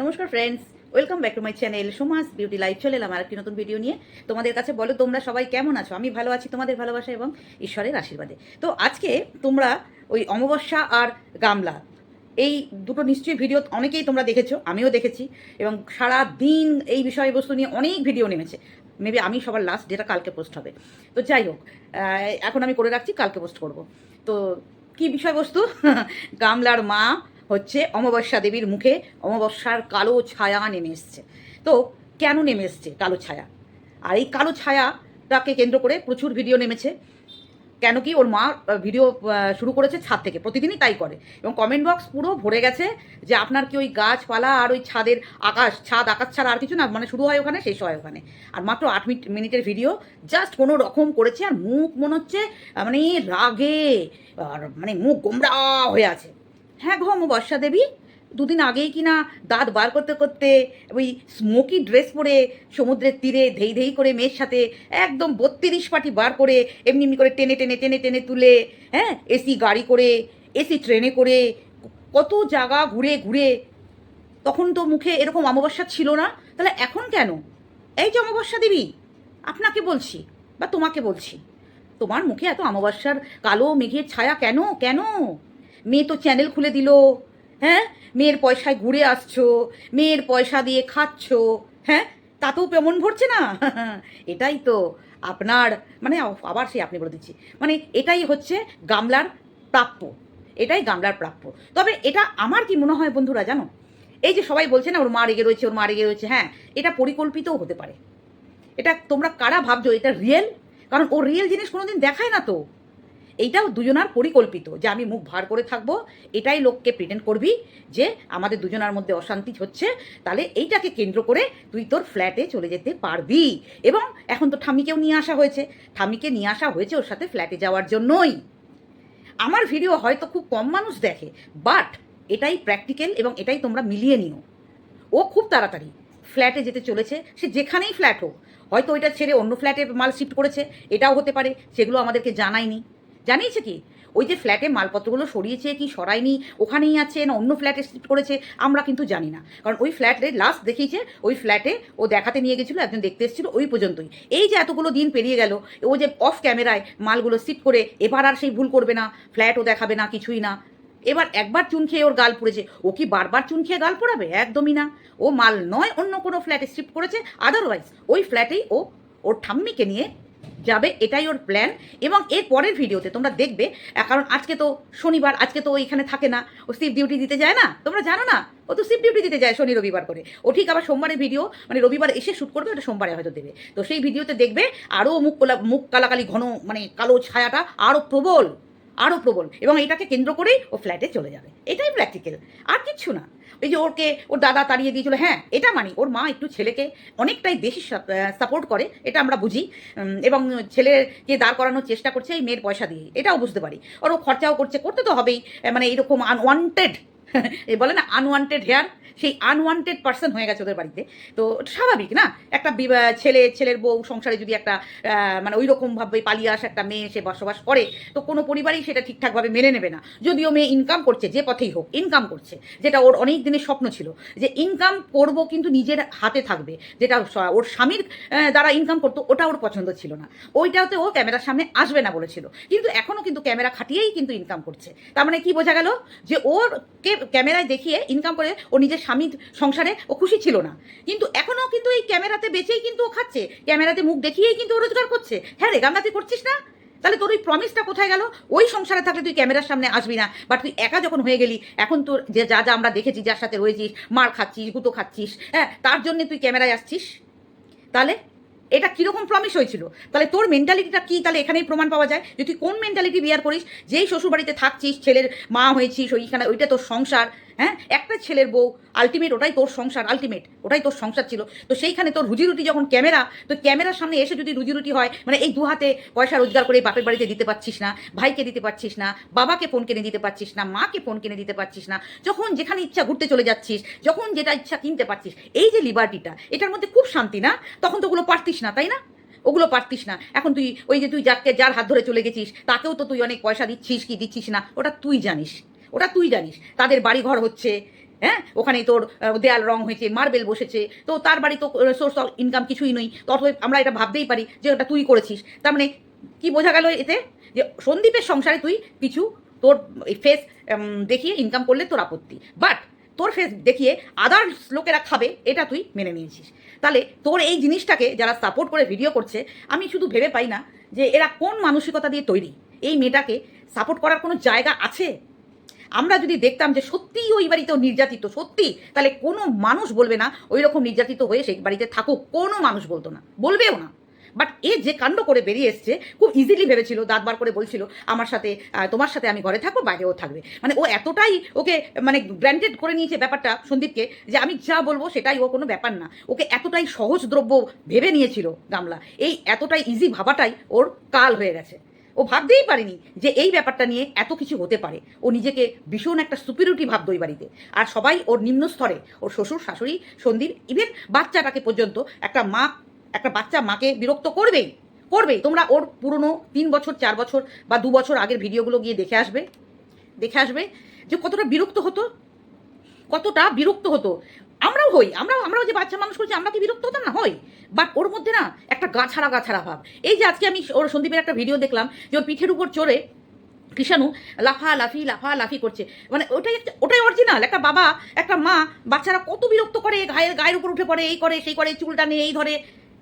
নমস্কার friends welcome back to my channel Sumas beauty life চলে এলাম আর একটি নতুন ভিডিও নিয়ে। তোমাদের কাছে বলো তোমরা সবাই কেমন আছো? আমি ভালো আছি, তোমাদের ভালোবাসা এবং ঈশ্বরের আশীর্বাদে। তো আজকে তোমরা ওই অমাবস্যা আর গামলা, এই দুটো নিশ্চয়ই ভিডিও অনেকেই তোমরা দেখেছ, আমিও দেখেছি, এবং সারা দিন এই বিষয়বস্তু নিয়ে অনেক ভিডিও নেমেছে। মেবি আমি সবার লাস্ট যেটা কালকে পোস্ট হবে। তো যাই হোক এখন আমি করে রাখছি, কালকে পোস্ট করব। তো কি বিষয়বস্তু? গামলার মা হচ্ছে অমাবস্যা দেবীর মুখে অমাবস্যার কালো ছায়া নেমে এসছে। তো কেন নেমে এসছে কালো ছায়া? আর এই কালো ছায়াটাকে কেন্দ্র করে প্রচুর ভিডিও নেমেছে। কেন কি ওর মা ভিডিও শুরু করেছে ছাদ থেকে, প্রতিদিনই তাই করে। এবং কমেন্ট বক্স পুরো ভরে গেছে যে আপনার কি ওই গাছপালা আর ওই ছাদের আকাশ, ছাদ, আকাশ ছাড়া আর কিছু না মানে শুরু হয় ওখানে, শেষ হয় ওখানে। আর মাত্র আট মিনিট, মিনিটের ভিডিও জাস্ট কোনো রকম করেছে, আর মুখ মনে হচ্ছে মানে রাগে, আর মানে মুখ গোমরা হয়ে আছে। হ্যাঁ গো বর্ষা দেবী। দুদিন আগেই কিনা দাঁত বার করতে করতে ওই স্মোকি ড্রেস পরে সমুদ্রের তীরে ধেই ধেই করে মেয়ের সাথে একদম বত্রিশ পাটি বার করে এমনি এমনি করে টেনে টেনে টেনে টেনে তুলে হ্যাঁ এসি গাড়ি করে, এসি ট্রেনে করে, কত জায়গা ঘুরে ঘুরে। তখন তো মুখে এরকম অমাবস্যা ছিল না। তাহলে এখন কেন? এই যে অমাবস্যা দেবী, আপনাকে বলছি বা তোমাকে বলছি, তোমার মুখে এত অমাবস্যার কালো মেঘের ছায়া কেন? কেন? মেয়ে তো চ্যানেল খুলে দিল হ্যাঁ? মেয়ের পয়সায় ঘুরে আসছো, মেয়ের পয়সা দিয়ে খাচ্ছো হ্যাঁ? তাতেও পেমন ভরছে না? এটাই তো আপনার মানে আবার সেই আপনি বলে দিচ্ছি। মানে এটাই হচ্ছে গামলার প্রাপ্য, এটাই গামলার প্রাপ্য। তবে এটা আমার কি মনে হয় বন্ধুরা জানো? এই যে সবাই বলছে না, ওর মা রেগে রয়েছে, ওর মা রেগে রয়েছে হ্যাঁ এটা পরিকল্পিতও হতে পারে। এটা তোমরা কারা ভাবছ? এটা রিয়েল কারণ ও রিয়েল জিনিস কোনোদিন দেখায় না তো। এইটাও দুজনার পরিকল্পিত যে আমি মুখ ভার করে থাকব, এটাই লোককে প্রিটেন্ড করবি যে আমাদের দুজনার মধ্যে অশান্তি হচ্ছে, তাহলে এইটাকে কেন্দ্র করে তুই তোর ফ্ল্যাটে চলে যেতে পারবি। এবং এখন তো ঠামিকেও নিয়ে আসা হয়েছে ঠামিকে নিয়ে আসা হয়েছে ওর সাথে ফ্ল্যাটে যাওয়ার জন্যই। আমার ভিডিও হয়তো খুব কম মানুষ দেখে বাট এটাই প্র্যাকটিক্যাল এবং এটাই তোমরা মিলিয়ে নিও। ও খুব তাড়াতাড়ি ফ্ল্যাটে যেতে চলেছে, সে যেখানেই ফ্ল্যাট হোক, হয়তো ওইটা ছেড়ে অন্য ফ্ল্যাটে মাল শিফট করেছে, এটাও হতে পারে, সেগুলো আমাদেরকে জানায়নি। জানিয়েছে কি? ওই যে ফ্ল্যাটে মালপত্রগুলো সরিয়েছে কি সরায়নি, ওখানেই আছে না অন্য ফ্ল্যাটে শিফট করেছে, আমরা কিন্তু জানি না। কারণ ওই ফ্ল্যাটে লাস্ট দেখিয়েছে, ওই ফ্ল্যাটে ও দেখাতে নিয়ে গেছিল, একজন দেখতে এসেছিল ওই পর্যন্তই। এই যে এতগুলো দিন পেরিয়ে গেল, ও যে অফ ক্যামেরায় মালগুলো শিফট করে, এবার আর সেই ভুল করবে না ফ্ল্যাটও দেখাবে না, কিছুই না। এবার একবার চুন খেয়ে ওর গাল পড়েছে, ও কি বারবার চুন খেয়ে গাল পড়াবে? একদমই না। ও মাল নয়, অন্য কোনো ফ্ল্যাটে শিফট করেছে আদারওয়াইজ ওই ফ্ল্যাটেই ও, ওর ঠাম্মিকে নিয়ে যাবে, এটাই ওর প্ল্যান এবং এর পরের ভিডিওতে তোমরা দেখবে কারণ আজকে তো শনিবার, আজকে তো ও এখানে থাকে না। ও শিফট ডিউটি দিতে যায় না? তোমরা জানো না? ও তো সিফ ডিউটি দিতে যায় শনি রবিবার করে। ও ঠিক আবার সোমবারের ভিডিও মানে রবিবার এসে শ্যুট করবে, ওটা সোমবারে হয়তো দেবে। তো সেই ভিডিওতে দেখবে আরও মুখ কোলা, মুখ কালাকালি ঘন মানে কালো ছায়াটা আরও প্রবল আরও প্রবল। এবং এটাকে কেন্দ্র করেই ও ফ্ল্যাটে চলে যাবে। এটাই প্র্যাকটিক্যাল আর কিচ্ছু না। ওই যে ওরকে, ওর দাদা তাড়িয়ে দিয়েছিল হ্যাঁ এটা মানি। ওর মা একটু ছেলেকে অনেকটাই বেশি সাপোর্ট করে, এটা আমরা বুঝি। এবং ছেলেকে দাঁড় করানোর চেষ্টা করছে, এই মেয়ের পয়সা দিয়ে। এটাও বুঝতে পারি। আর ও খরচাও করছে, করতে তো হবেই। মানে এরকম আনওয়ান্টেড বলে না আনওয়ান্টেড হেয়ার সেই আনওয়ান্টেড পার্সন হয়ে গেছে ওদের বাড়িতে। তো স্বাভাবিক না? একটা ছেলে, ছেলের বউ সংসারে যদি একটা মানে ওই রকমভাবে পালিয়ে আসা একটা মেয়ে সে বসবাস করে, তো কোনো পরিবারই সেটা ঠিকঠাকভাবে মেনে নেবে না। যদিও মেয়ে ইনকাম করছে, যে পথেই হোক ইনকাম করছে। যেটা ওর অনেক দিনের স্বপ্ন ছিল, যে ইনকাম করব কিন্তু নিজের হাতে থাকবে। যেটা ওর স্বামীর দ্বারা ইনকাম করতো, ওটা ওর পছন্দ ছিল না। ওইটাতে ও ক্যামেরার সামনে আসবে না বলেছিল। কিন্তু এখনও কিন্তু ক্যামেরা খাটিয়েই কিন্তু ইনকাম করছে। তার মানে কি বোঝা গেল? যে ওর কে ক্যামেরায় দেখিয়ে ইনকাম করে ও নিজের স্বামীর সংসারে ও খুশি ছিল না। কিন্তু এখনও কিন্তু এই ক্যামেরাতে বেচেই কিন্তু ও খাচ্ছে। ক্যামেরাতে মুখ দেখিয়েই কিন্তু ও রোজগার করছে। হ্যাঁ রে গামলাতে করছিস না? তাহলে তোর ওই প্রমিসটা কোথায় গেল? ওই সংসারে থাকলে তুই ক্যামেরার সামনে আসবি না। বাট তুই একা যখন হয়ে গেলি, এখন তোর যে যা যা আমরা দেখেছি, যার সাথে রয়েছিস, মার খাচ্ছিস, গুঁতো খাচ্ছিস হ্যাঁ তার জন্য তুই ক্যামেরায় আসছিস। তাহলে এটা কীরকম প্রমিস হয়েছিল? তাহলে তোর মেন্টালিটিটা কী? তাহলে এখানেই প্রমাণ পাওয়া যায়। যে তুই কোন মেন্টালিটি বিয়ার করিস? যেই শ্বশুরবাড়িতে থাকছিস, ছেলের মা হয়েছিস, ওইখানে, ওইটা তোর সংসার। হ্যাঁ? একটা ছেলের বউ আলটিমেট ওটাই তোর সংসার আলটিমেট ওটাই তোর সংসার ছিল। তো সেইখানে তোর রুজি রুটি যখন ক্যামেরা, তো ক্যামেরার সামনে এসে যদি রুজি রুটি হয় মানে এই দু হাতে পয়সা রোজগার করে বাপের বাড়িতে দিতে পারছিস না, ভাইকে দিতে পারছিস না, বাবাকে ফোন কিনে দিতে পারছিস না, মাকে ফোন কিনে দিতে পারছিস না, যখন যেখানে ইচ্ছা ঘুরতে চলে যাচ্ছিস, যখন যেটা ইচ্ছা কিনতে পারছিস, এই যে লিবার্টিটা এটার মধ্যে খুব শান্তি না? তখন তো ওগুলো পারতিস না, তাই না? ওগুলো পারতিস না। এখন তুই ওই যে তুই যাকে, যার হাত ধরে চলে গেছিস, তাকেও তো তুই অনেক পয়সা দিচ্ছিস কি দিচ্ছিস না, ওটা তুই জানিস। ওটা তুই জানিস। তাদের বাড়ি ঘর হচ্ছে হ্যাঁ? ওখানেই তোর দেয়াল রং হয়েছে, মার্বেল বসেছে, তো তার বাড়ি তো সোর্স অফ ইনকাম কিছুই নেই। ততই আমরা এটা ভাবতেই পারি যে ওটা তুই করেছিস। তার মানে কি বোঝা গেল এতে? যে সন্দীপের সংসারে তুই কিছু তোর ফেস দেখিয়ে ইনকাম করলে তোর আপত্তি। বাট তোর ফেস দেখিয়ে আদার্স লোকেরা খাবে, এটা তুই মেনে নিয়েছিস। তাহলে তোর এই জিনিসটাকে যারা সাপোর্ট করে ভিডিও করছে, আমি শুধু ভেবে পাই না যে এরা কোন মানসিকতা দিয়ে তৈরি? এই মেয়েটাকে সাপোর্ট করার কোনো জায়গা আছে? আমরা যদি দেখতাম যে সত্যিই ওই বাড়িতেও নির্যাতিত, সত্যি, তাহলে কোনো মানুষ বলবে না ওই রকম নির্যাতিত হয়ে সেই বাড়িতে থাকুক, কোনো মানুষ বলতো না, বলবেও না। বাট এ যে কাণ্ড করে বেরিয়ে এসছে, খুব ইজিলি ভেবেছিল দাঁত বার করে বলছিল, আমার সাথে তোমার সাথে আমি ঘরে থাকব, বাইরেও থাকবে। মানে ও এতটাই ওকে মানে গ্র্যান্টেড করে নিয়েছে ব্যাপারটা সন্দীপকে, যে আমি যা বলব সেটাই ও কোনো ব্যাপার না। ওকে এতটাই সহজদ্রব্য ভেবে নিয়েছিল গামলা। এই এতটাই ইজি ভাবাটাই ওর কাল হয়ে গেছে। ও ভাবতেই পারেনি যে এই ব্যাপারটা নিয়ে এত কিছু হতে পারে। ও নিজেকে ভীষণ একটা সুপিরিয়রিটি ভাবতো ওই বাড়িতে। আর সবাই ওর নিম্ন স্তরে, ওর শ্বশুর, শাশুড়ি সন্দীপ ইভেন বাচ্চাটাকে পর্যন্ত একটা মা, একটা বাচ্চা মাকে বিরক্ত করবেই করবেই। তোমরা ওর পুরনো তিন বছর, চার বছর বা দু বছর আগের ভিডিওগুলো গিয়ে দেখে আসবে। দেখে আসবে যে কতটা বিরক্ত হতো, কতটা বিরক্ত হতো। আমরাও হই, আমরাও আমরাও যে বাচ্চা মানুষ করছি, আমরা কি বিরক্ত হতাম? না, হই। বাট ওর মধ্যে না একটা গাছাড়া গাছাড়া ভাব। এই যে আজকে আমি ওর সন্দীপের একটা ভিডিও দেখলাম, যে ওর পিঠের উপর চড়ে কৃষাণু লাফা, লাফি লাফা, লাফি করছে। মানে ওটাই ওটাই অরিজিনাল একটা বাবা, একটা মা, বাচ্চারা কত বিরক্ত করে, গায়ের গায়ের উপর উঠে পড়ে, এই করে, সেই করে, চুলটা নিয়ে, এই ধরে।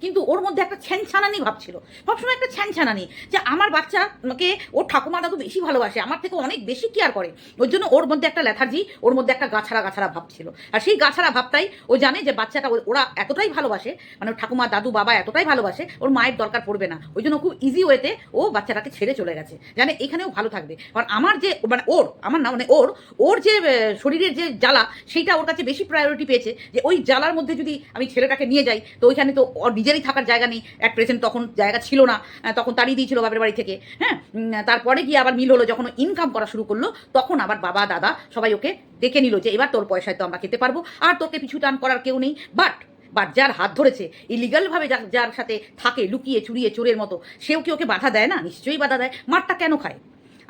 কিন্তু ওর মধ্যে একটা ছ্যানছানানি ভাব ছিল। সবসময় একটা ছ্যানছানানি যে আমার বাচ্চাকে ওর ঠাকুমা দাদু বেশি ভালোবাসে, আমার থেকে অনেক বেশি কেয়ার করে। ওর জন্য ওর মধ্যে একটা লেথার্জি ওর মধ্যে একটা গাছাড়া গাছাড়া ভাব ছিল। আর সেই গাছাড়া ভাবটাই ও জানে যে বাচ্চাটা ওরা এতটাই ভালোবাসে মানে ঠাকুমা দাদু বাবা এতটাই ভালোবাসে, ওর মায়ের দরকার পড়বে না। ওই জন্য খুব ইজি ওয়েতে ও বাচ্চাটাকে ছেড়ে চলে গেছে। জানে এখানেও ভালো থাকবে। কারণ আমার যে মানে ওর, আমার না মানে ওর ওর যে শরীরের যে জ্বালা, সেইটা ওর কাছে বেশি প্রায়োরিটি পেয়েছে যে ওই জ্বালার মধ্যে যদি আমি ছেলেটাকে নিয়ে যাই, তো ওইখানে তো ওর নিজেরই থাকার জায়গা নেই। এক প্রেজেন্ট তখন জায়গা ছিল না। তখন তাড়িয়ে দিয়েছিল বাপের বাড়ি থেকে। হ্যাঁ? তারপরে গিয়ে আবার মিল হলো যখন ইনকাম করা শুরু করল, তখন আবার বাবা, দাদা সবাই ওকে ডেকে নিল যে, এবার তোর পয়সায় তো আমরা খেতে পারব। আর তোকে পিছু টান করার কেউ নেই। বাট বাট যার হাত ধরেছে ইলিগালভাবে যার সাথে থাকে, লুকিয়ে চুরিয়ে চোরের মতো, সেও কি ওকে বাধা দেয় না? নিশ্চয়ই বাধা দেয়। মারটা কেন খায়?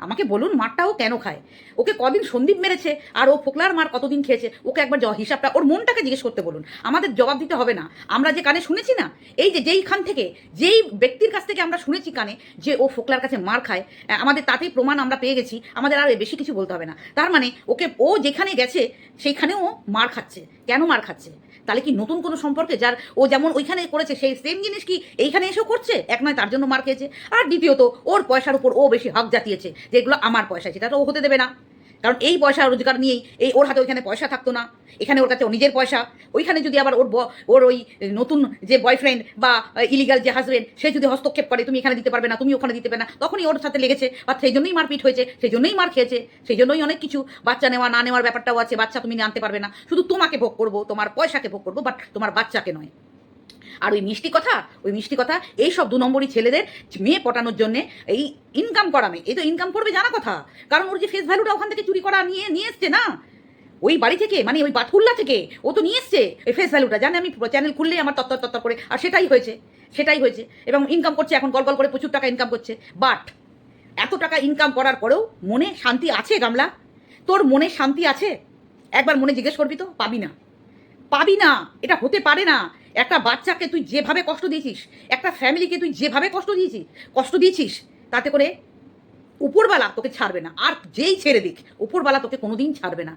আমাকে বলুন মারটাও কেন খায়? ওকে কদিন সন্দীপ মেরেছে আর ও ফোকলার মার কতদিন খেয়েছে? ওকে একবার হিসাবটা, ওর মনটাকে জিজ্ঞেস করতে বলুন। আমাদের জবাব দিতে হবে না। আমরা যে কানে শুনেছি না, এই যে যেইখান থেকে, যেই ব্যক্তির কাছ থেকে আমরা শুনেছি কানে যে ও ফোকলার কাছে মার খায় আমাদের তাতেই প্রমাণ আমরা পেয়ে গেছি, আমাদের আর বেশি কিছু বলতে হবে না। তার মানে ওকে, ও যেখানে গেছে, সেইখানেও মার খাচ্ছে। কেন মার খাচ্ছে? তাহলে কি নতুন কোনো সম্পর্কে যার ও যেমন ওইখানে করেছে, সেই সেম জিনিস কি এইখানে এসেও করছে? এক নয়, তার জন্য মার খেয়েছে। আর দ্বিতীয়ত, ওর পয়সার উপর ও বেশি হক জাতিয়েছে, যেগুলো আমার পয়সা, সেটা তো ও হতে দেবে না। কারণ এই পয়সা রোজগার নিয়েই এই ওর হাতে ওইখানে পয়সা থাকতো না, এখানে ওর কাছে নিজের পয়সা, ওইখানে যদি আবার ওর ওর ওই নতুন যে বয়ফ্রেন্ড বা ইলিগাল যে হাজবেন্ড সে যদি হস্তক্ষেপ করে, তুমি এখানে দিতে পারবে না, তুমি ওখানে দিতে পারবে না, তখনই ওর সাথে লেগেছে বা সেই জন্যই মারপিট হয়েছে, সেই জন্যই মার খেয়েছে, সেই জন্যই অনেক কিছু, বাচ্চা নেওয়া, না নেওয়ার ব্যাপারটাও আছে, বাচ্চা তুমি আনতে পারবে না, শুধু তোমাকে ভোগ করব, তোমার পয়সাকে ভোগ করব বাট তোমার বাচ্চাকে নয়। আর ওই মিষ্টি কথা, ওই মিষ্টি কথা, এই সব দু নম্বরই ছেলেদের মেয়ে পটানোর জন্য এই ইনকাম করা মেয়ে। এই তো ইনকাম করবে জানা কথা। কারণ ওর যে ফেস ভ্যালুটা ওখান থেকে চুরি করা নিয়ে নিয়ে এসছে না। ওই বাড়ি থেকে মানে ওই বাথুল্লা থেকে ও তো নিয়ে এসছে ওই ফেস ভ্যালুটা জানে আমি চ্যানেল খুললেই আমার তত্তর তত্তর করে। আর সেটাই হয়েছে সেটাই হয়েছে। এবং ইনকাম করছে এখন, গল গল করে প্রচুর টাকা ইনকাম করছে। বাট এত টাকা ইনকাম করার পরেও মনে শান্তি আছে গামলা? তোর মনে শান্তি আছে? একবার মনে জিজ্ঞেস করবি তো? পাবি না। পাবি না। এটা হতে পারে না। একটা বাচ্চাকে তুই যেভাবে কষ্ট দিয়েছিস, একটা ফ্যামিলিকে তুই যেভাবে কষ্ট দিয়েছিস কষ্ট দিয়েছিস, তাতে করে উপরবালা তোকে ছাড়বে না। আর যেই ছেড়ে দিক উপরবালা তোকে কোনোদিন ছাড়বে না।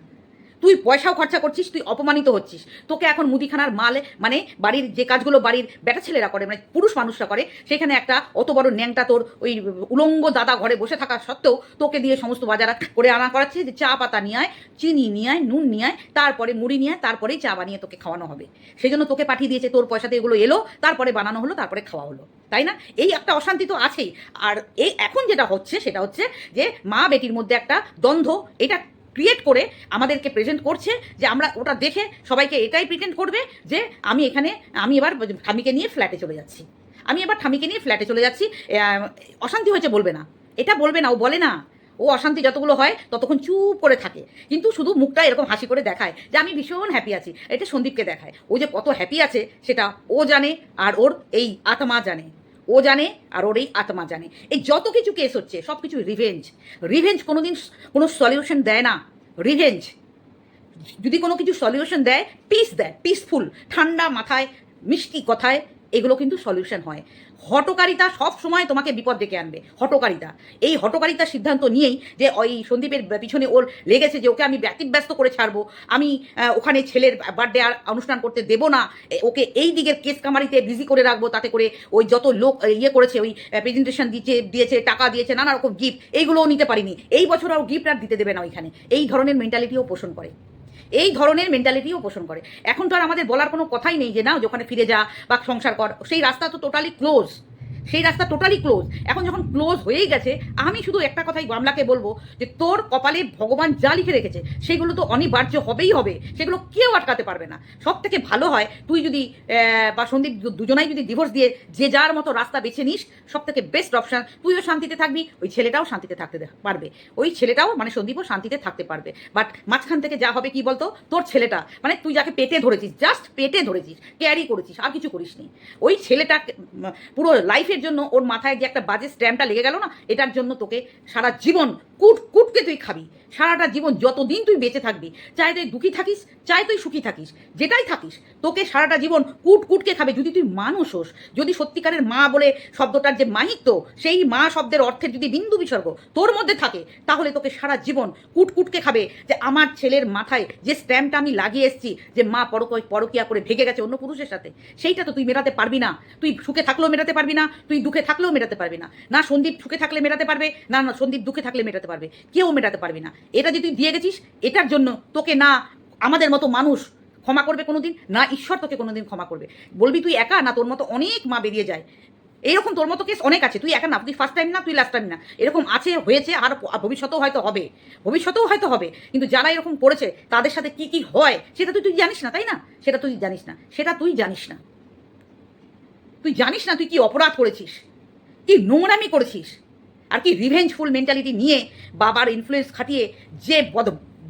তুই পয়সাও খরচা করছিস, তুই অপমানিত হচ্ছিস। তোকে এখন মুদিখানার মালে মানে বাড়ির যে কাজগুলো বাড়ির বেটা ছেলেরা করে মানে পুরুষ মানুষরা করে, সেখানে একটা অত বড় ন্যাংটা তোর ওই উলঙ্গ দাদা ঘরে বসে থাকা সত্ত্বেও তোকে দিয়ে সমস্ত বাজার করে আনা করাচ্ছে যে চা পাতা নিয়ে আয়, চিনি নিয়ে আয়, নুন নিয়ে আয়, তারপরে মুড়ি নিয়ে আয়, তারপরেই চা বানিয়ে তোকে খাওয়ানো হবে। সেই জন্য তোকে পাঠিয়ে দিয়েছে, তোর পয়সাতে এগুলো এলো, তারপরে বানানো হলো, তারপরে খাওয়া হলো। তাই না? এই একটা অশান্তি তো আছেই। আর এই এখন যেটা হচ্ছে, সেটা হচ্ছে যে মা বেটির মধ্যে একটা দ্বন্দ্ব, এটা ক্রিয়েট করে আমাদেরকে প্রেজেন্ট করছে যে আমরা ওটা দেখে সবাইকে এটাই প্রিটেন্ড করবে যে আমি এখানে, আমি এবার ঠামিকে নিয়ে ফ্ল্যাটে চলে যাচ্ছি। আমি এবার ঠামিকে নিয়ে ফ্ল্যাটে চলে যাচ্ছি। অশান্তি হয়েছে বলবে না। এটা বলবে না, ও বলে না। ও অশান্তি যতগুলো হয় ততক্ষণ চুপ করে থাকে। কিন্তু শুধু মুখটা এরকম হাসি করে দেখায় যে আমি ভীষণ হ্যাপি আছি। এটা সন্দীপকে দেখায়। ও যে কত হ্যাপি আছে, সেটা ও জানে আর ওর এই আত্মা জানে। ও জানে আর ওর এই আত্মা জানে। এই যত কিছু কেস হচ্ছে সব কিছু রিভেঞ্জ রিভেঞ্জ কোনোদিন কোনো সলিউশন দেয় না। রিভেঞ্জ যদি কোনো কিছু সলিউশন দেয় পিস দেয় পিসফুল ঠান্ডা মাথায়, মিষ্টি কথায় এগুলো কিন্তু সলিউশন হয়। হটকারিতা সব সময় তোমাকে বিপদ ডেকে আনবে হটকারিতা এই হটকারিতার সিদ্ধান্ত নিয়েই যে ওই সন্দীপের পিছনে ওর লেগেছে যে ওকে আমি ব্যতিব্যস্ত করে ছাড়বো, আমি ওখানে ছেলের বার্থডে আর অনুষ্ঠান করতে দেবো না ওকে এই দিকের কেস কামারিতে বিজি করে রাখব, তাতে করে ওই যত লোক ইয়ে করেছে, ওই প্রেজেন্টেশন দিয়েছে দিয়েছে, টাকা দিয়েছে, নানা রকম গিফট এইগুলোও নিতে পারিনি। এই বছর আর গিফট আর দিতে দেবে না ওইখানে। এই ধরনের মেন্টালিটিও পোষণ করে। এই ধরনের মেন্টালিটিও পোষণ করে। এখন তো আর আমাদের বলার কোনো কথাই নেই যে না ওখানে ফিরে যা বা সংসার কর। সেই রাস্তা তো টোটালি ক্লোজ সেই রাস্তা টোটালি ক্লোজ এখন যখন ক্লোজ হয়েই গেছে, আমি শুধু একটা কথাই গামলাকে বলব যে, তোর কপালে ভগবান যা লিখে রেখেছে, সেগুলো তো অনিবার্য হবেই হবে। সেগুলো কেউ আটকাতে পারবে না। সব থেকে ভালো হয়, তুই যদি বা সন্দীপ দুজনাই যদি ডিভোর্স দিয়ে যে যার মতো রাস্তা বেছে নিস সব থেকে বেস্ট অপশন তুইও শান্তিতে থাকবি, ওই ছেলেটাও শান্তিতে থাকতে পারবে। ওই ছেলেটাও মানে সন্দীপও শান্তিতে থাকতে পারবে। বাট মাঝখান থেকে যা হবে কি বলতো? তোর ছেলেটা। মানে তুই যাকে পেটে ধরেছিস জাস্ট পেটে ধরেছিস ক্যারি করেছিস, আর কিছু করিসনি। ওই ছেলেটা পুরো পুরো লাইফের জন্য ওর মাথায় যে একটা বাজে স্ট্যাম্পটা লেগে গেল না, এটার জন্য তোকে সারা জীবন কুট কুটকে তুই খাবি। সারাটা জীবন যতদিন তুই বেঁচে থাকবি, চাই তুই দুঃখী থাকিস, চাই তুই সুখী থাকিস, যেটাই থাকিস, তোকে সারাটা জীবন কুট কুটকে খাবে। যদি তুই মানুষ হোস, যদি সত্যিকারের মা বলে শব্দটার যে মাহিত্য, সেই মা শব্দের অর্থের যদি বিন্দু বিসর্গ তোর মধ্যে থাকে, তাহলে তোকে সারা জীবন কুট কুটকে খাবে যে আমার ছেলের মাথায় যে স্ট্যাম্পটা আমি লাগিয়ে এসেছি, যে মা পরক পরকিয়া করে ভেগে গেছে অন্য পুরুষের সাথে, সেইটা তো তুই মেটাতে পারবি না। তুই সুখে থাকলেও মেটাতে পারবি না তুই দুঃখে থাকলেও মেটাতে পারবি না। না সন্দীপ সুখে থাকলে মেটাতে পারবে, না না সন্দীপ দুঃখে থাকলে মেটাতে পারবে। কেউ মেটাতে পারবি না। এটা যে তুই দিয়ে গেছিস, এটার জন্য তোকে না আমাদের মতো মানুষ ক্ষমা করবে কোনোদিন, না ঈশ্বর তোকে কোনোদিন ক্ষমা করবে। বলবি তুই একা, না তোর মতো অনেক মা বেরিয়ে যায়। এইরকম তোর মতো কেস অনেক আছে। তুই একা না, তুই ফার্স্ট টাইম না, তুই লাস্ট টাইম না। এরকম আছে, হয়েছে, আর ভবিষ্যতেও হয়তো হবে। ভবিষ্যতেও হয়তো হবে। কিন্তু যারা এরকম করেছে, তাদের সাথে কি কি হয়, সেটা তুই তুই জানিস না, তাই না? সেটা তুই জানিস না। সেটা তুই জানিস না। তুই জানিস না তুই কি অপরাধ করেছিস? কি নোংরামি করেছিস? আর কি রিভেঞ্জফুল মেন্টালিটি নিয়ে বাবার ইনফ্লুয়েন্স খাটিয়ে যে বদ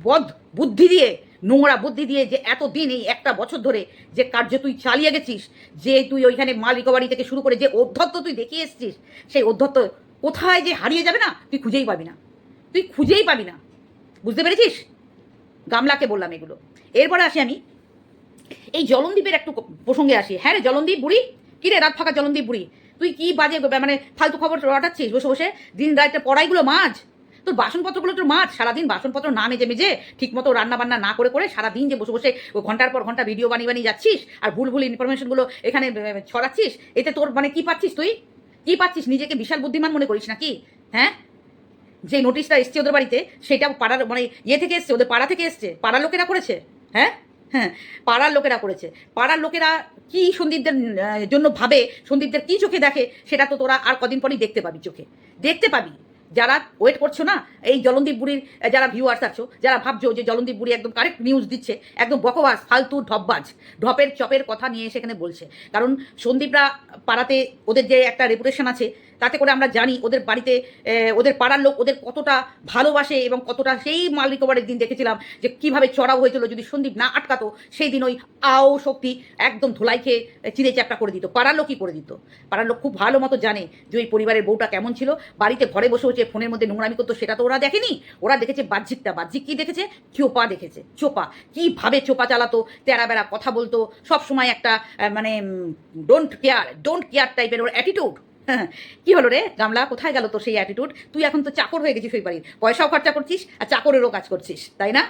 বদ বুদ্ধি দিয়ে, নোংরা বুদ্ধি দিয়ে যে এতদিন এই একটা বছর ধরে যে কার্য তুই চালিয়ে গেছিস, যে তুই ওইখানে মাল রিকভারি থেকে শুরু করে যে অধ্যত্ত তুই দেখিয়ে এসছিস, সেই অধ্যত্ত কোথায় যে হারিয়ে যাবে না, তুই খুঁজেই পাবি না। তুই খুঁজেই পাবি না। বুঝতে পেরেছিস? গামলাকে বললাম এগুলো। এরপরে আসি আমি। এই জলনদীপের একটু প্রসঙ্গে আসি। হ্যাঁ রে জলনদীপ বুড়ি? কি রে রাত ফাঁকা জলনদীপ বুড়ি? তুই কি বাজে মানে ফালতু খবর রটাচ্ছিস বসে বসে দিন রাতে পড়াইগুলো মাছ। তোর বাসনপত্রগুলো তোর মাছ। সারাদিন বাসনপত্র না মেজে মেজে ঠিক মতো রান্না বান্না না করে করে সারাদিন যে বসে বসে ঘণ্টার পর ঘণ্টা ভিডিও বানিয়ে বানিয়ে যাচ্ছিস আর ভুল ভুল ইনফরমেশনগুলো এখানে ছড়াচ্ছিস, এতে তোর মানে কি পাচ্ছিস তুই? কি পাচ্ছিস? নিজেকে বিশাল বুদ্ধিমান মনে করিস নাকি? হ্যাঁ? যে নোটিশটা এসছে ওদের বাড়িতে, সেটা পাড়ার মানে ইয়ে থেকে এসছে, ওদের পাড়া থেকে এসছে, পাড়ার লোকেরা করেছে। হ্যাঁ? হ্যাঁ পাড়ার লোকেরা করেছে। পাড়ার লোকেরা কি সন্দীপদের জন্য ভাবে সন্দীপদের কি চোখে দেখে, সেটা তো তোরা আর কদিন পরই দেখতে পাবি চোখে। দেখতে পাবি। যারা ওয়েট করছ না, এই জলন্দীপ বুড়ির যারা ভিউয়ার্স আছো, যারা ভাবছ যে জলন্দীপ বুড়ি একদম কারেক্ট নিউজ দিচ্ছে, একদম বকবাস, ফালতু ঢপবাজ, ঢপের চপের কথা নিয়ে সেখানে বলছে। কারণ সন্দীপরা পাড়াতে ওদের যে একটা রেপুটেশন আছে তাতে করে আমরা জানি ওদের বাড়িতে ওদের পাড়ার লোক ওদের কতটা ভালোবাসে এবং কতটা সেই মাল রিকভারের দিন দেখেছিলাম যে কীভাবে চড়াও হয়েছিল যদি সন্দীপ না আটকাতো, সেই দিন ওই আও শক্তি একদম ধুলাই খেয়ে চিড়ে চ্যাপটা করে দিত, পাড়ার লোকই করে দিত। পাড়ার লোক খুব ভালো মতো জানে যে ওই পরিবারের বউটা কেমন ছিল, বাড়িতে ঘরে বসে বসে ফোনের মধ্যে নোংরামি করতো, সেটা তো ওরা দেখেনি। ওরা দেখেছে বাহ্যিকটা, বাহ্যিক কী দেখেছে? চোপা দেখেছে, চোপা। কীভাবে চোপা চালাতো তেরা বেড়া কথা বলতো সব সময় একটা মানে ডোন্ট কেয়ার ডোন্ট কেয়ার টাইপের ওর অ্যাটিটিউড কি হলো রে? গামলা, কোথায় গেল তোর সেই অ্যাটিটিউড তুই এখন তো চাকর হয়ে গেছিস ওই বাড়ির। পয়সাও খরচা করছিস আর চাকরেরও কাজ করছিস, তাই না?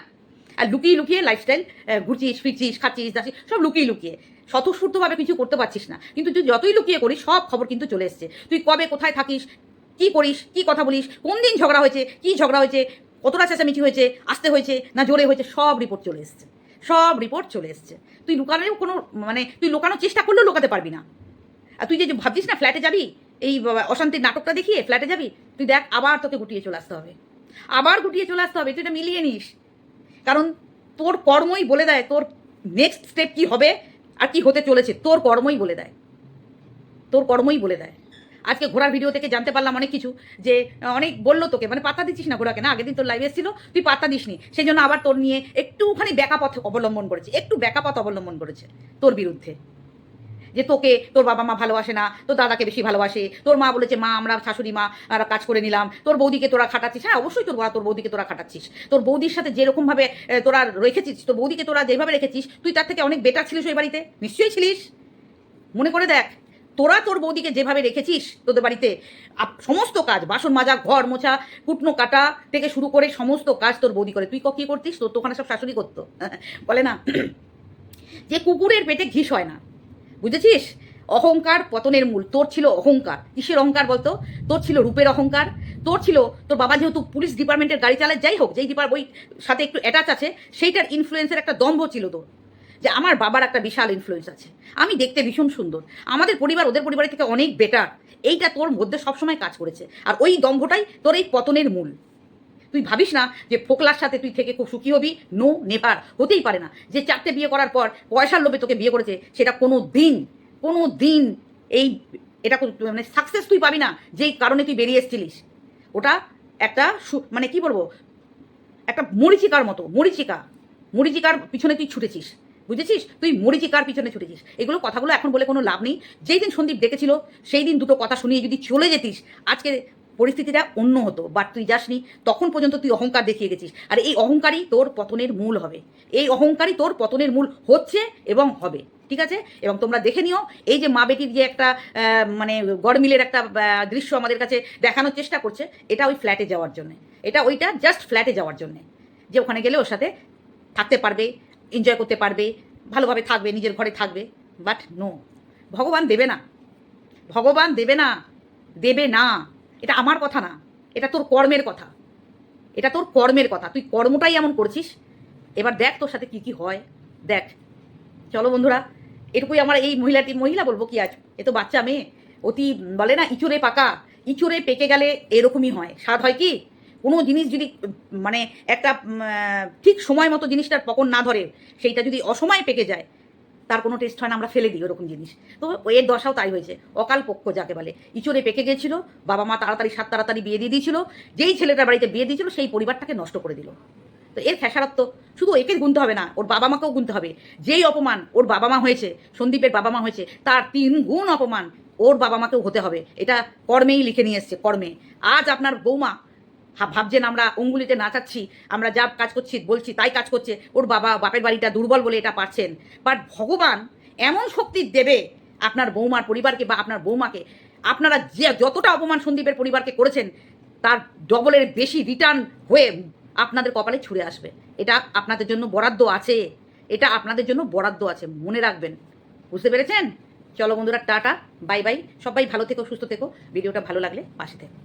আর লুকিয়ে লুকিয়ে লাইফস্টাইল ঘুরছিস, ফিরছিস, খাচ্ছিস যাচ্ছিস সব লুকিয়ে লুকিয়ে। স্বতঃস্ফূর্তভাবে কিছু করতে পারছিস না। কিন্তু তুই যতই লুকিয়ে করিস, সব খবর কিন্তু চলে এসছে। তুই কবে কোথায় থাকিস, কি করিস, কি কথা বলিস, কোন দিন ঝগড়া হয়েছে, কি ঝগড়া হয়েছে, কতটা চেঁচামেচি হয়েছে, আসতে হয়েছে, না জোরে হয়েছে, সব রিপোর্ট চলে এসছে। সব রিপোর্ট চলে এসছে। তুই লুকানোর কোনো মানে তুই লুকানোর চেষ্টা করলেও লুকাতে পারবি না। আর তুই যে ভাবছিস না ফ্ল্যাটে যাবি? এই অশান্তির নাটকটা দেখিয়ে ফ্ল্যাটে যাবি? তুই দেখ, আবার তোকে গুটিয়ে চলে আসতে হবে। আবার গুটিয়ে চলে আসতে হবে, তুই এটা মিলিয়ে নিস। কারণ তোর কর্মই বলে দেয়, তোর নেক্সট স্টেপ কি হবে আর কি হতে চলেছে, তোর কর্মই বলে দেয়। তোর কর্মই বলে দেয়। আজকে ঘোড়ার ভিডিও থেকে জানতে পারলাম অনেক কিছু, যে অনেক বলল তোকে মানে পাত্তা দিচ্ছিস না ঘোড়াকে, না? আগের দিন তোর লাইভে এসেছিল, তুই পাত্তা দিসনি। সেই জন্য আবার তোর নিয়ে একটুখানি ব্যাকা পথ অবলম্বন করেছে, একটু ব্যাকা পথ অবলম্বন করেছে তোর বিরুদ্ধে। যে তোকে তোর বাবা মা ভালোবাসে না, তোর দাদাকে বেশি ভালোবাসে, তোর মা বলেছে, মা, আমরা শাশুড়ি মা কাজ করে নিলাম, তোর বৌদিকে তোরা খাটাচ্ছিস। হ্যাঁ অবশ্যই তোর তোর বৌদিকে তোরা খাটাচ্ছিস। তোর বৌদির সাথে যেরকমভাবে তোরা রেখেছিস, তোর বৌদিকে তোরা যেভাবে রেখেছিস, তুই তার থেকে অনেক বেটার ছিলিস ওই বাড়িতে? নিশ্চয়ই ছিলিস? মনে করে দেখ, তোরা তোর বৌদিকে যেভাবে রেখেছিস তোদের বাড়িতে সমস্ত কাজ, বাসন মাজা, ঘর মোছা, কুটনো কাটা থেকে শুরু করে সমস্ত কাজ তোর বৌদি করে। তুই কি করতিস? তোর তো ওখানে সব শাশুড়ি করতো। বলে না, যে কুকুরের পেটে ঘিস হয় না বুঝেছিস? অহংকার পতনের মূল। তোর ছিল অহংকার। কিসের অহংকার বলতো? তোর ছিল রূপের অহংকার। তোর ছিল, তোর বাবা যেহেতু পুলিশ ডিপার্টমেন্টের গাড়ি চালায়, যাই হোক, যেই ডিপার, ওই সাথে একটু অ্যাটাচ আছে, সেইটার ইনফ্লুয়েন্সের একটা দম্ভ ছিল তোর। যে আমার বাবার একটা বিশাল ইনফ্লুয়েন্স আছে। আমি দেখতে ভীষণ সুন্দর। আমাদের পরিবার, ওদের পরিবারের থেকে অনেক বেটার এইটা তোর মধ্যে সবসময় কাজ করেছে। আর ওই দম্ভটাই তোর এই পতনের মূল। তুই ভাবিস না যে ফোকলার সাথে তুই থেকে খুব সুখী হবি? নো নেভার হতেই পারে না। যে চারটে বিয়ে করার পর পয়সার লোভে তোকে বিয়ে করেছে, সেটা কোনো দিন কোনো দিন এই এটা মানে সাকসেস তুই পাবি না, যেই কারণে তুই বেরিয়ে এসেছিলিস। ওটা একটা মানে কি বলব? একটা মরিচিকার মতো, মরিচিকা। মরিচিকার পিছনে তুই ছুটেছিস, বুঝেছিস? তুই মরিচিকার পিছনে ছুটেছিস। এগুলো কথাগুলো এখন বলে কোনো লাভ নেই। যেই দিন সন্দীপ ডেকেছিল, সেই দিন দুটো কথা শুনিয়ে যদি চলে যেতিস, আজকে পরিস্থিতিটা অন্য হতো বাট তুই যাসনি, তখন পর্যন্ত তুই অহংকার দেখিয়ে গেছিস। আর এই অহংকারই তোর পতনের মূল হবে। এই অহংকারই তোর পতনের মূল হচ্ছে এবং হবে, ঠিক আছে? এবং তোমরা দেখে নিও, এই যে মা বেটির যে একটা মানে গড়মিলের একটা দৃশ্য আমাদের কাছে দেখানোর চেষ্টা করছে, এটা ওই ফ্ল্যাটে যাওয়ার জন্য। এটা ওইটা জাস্ট ফ্ল্যাটে যাওয়ার জন্য। যে ওখানে গেলে ওর সাথে থাকতে পারবে এনজয় করতে পারবে, ভালোভাবে থাকবে, নিজের ঘরে থাকবে বাট নো ভগবান দেবে না। ভগবান দেবে না। দেবে না। এটা আমার কথা না, এটা তোর কর্মের কথা। এটা তোর কর্মের কথা। তুই কর্মটাই এমন করছিস। এবার দেখ তোর সাথে কি কি হয়। দেখ। চলো বন্ধুরা, এটুকুই আমার এই মহিলাটি, মহিলা বলব কি আজ? এ তো বাচ্চা মেয়ে। অতি বলে না, ইঁচড়ে পাকা। ইঁচড়ে পেকে গেলে এরকমই হয়। স্বাদ হয় কি? কোনো জিনিস যদি মানে একটা ঠিক সময় মতো জিনিসটার পকন না ধরে, সেইটা যদি অসময়ে পেকে যায় তার কোনো টেস্ট হয় না, আমরা ফেলে দিই ওরকম জিনিস। তো এর দশাও তাই হয়েছে। অকাল পক্ষ যাকে বলে। ইঁচড়ে পেকে গেছিল, বাবা মা তাড়াতাড়ি সাত তাড়াতাড়ি বিয়ে দিয়ে দিয়েছিল, যেই ছেলেটার বাড়িতে বিয়ে দিয়েছিল, সেই পরিবারটাকে নষ্ট করে দিল। তো এর খেসারত্ব। শুধু একে গুনতে হবে না, ওর বাবা মাকেও গুনতে হবে। যেই অপমান ওর বাবা মা হয়েছে, সন্দীপের বাবা মা হয়েছে, তার তিন গুণ অপমান ওর বাবা মাকেও হতে হবে। এটা কর্মেই লিখে নিয়ে এসছে, কর্মে। আজ আপনার বৌমা ভাবছেন আমরা অঙ্গুলিতে নাচাচ্ছি, আমরা যা কাজ করছি বলছি, তাই কাজ করছে, ওর বাবা বাপের বাড়িটা দুর্বল বলে এটা পারছেন। বাট ভগবান এমন শক্তি দেবে আপনার বৌমার পরিবারকে বা আপনার বৌমাকে, আপনারা যে যতটা অপমান সন্দীপের পরিবারকে করেছেন, তার ডবলের বেশি রিটার্ন হয়ে আপনাদের কপালে ছুঁড়ে আসবে। এটা আপনাদের জন্য বরাদ্দ আছে। এটা আপনাদের জন্য বরাদ্দ আছে, মনে রাখবেন। বুঝতে পেরেছেন? চলো বন্ধুরা, টাটা, বাই বাই। সবাই ভালো থেকো, সুস্থ থেকো। ভিডিওটা ভালো লাগলে পাশে থেকো।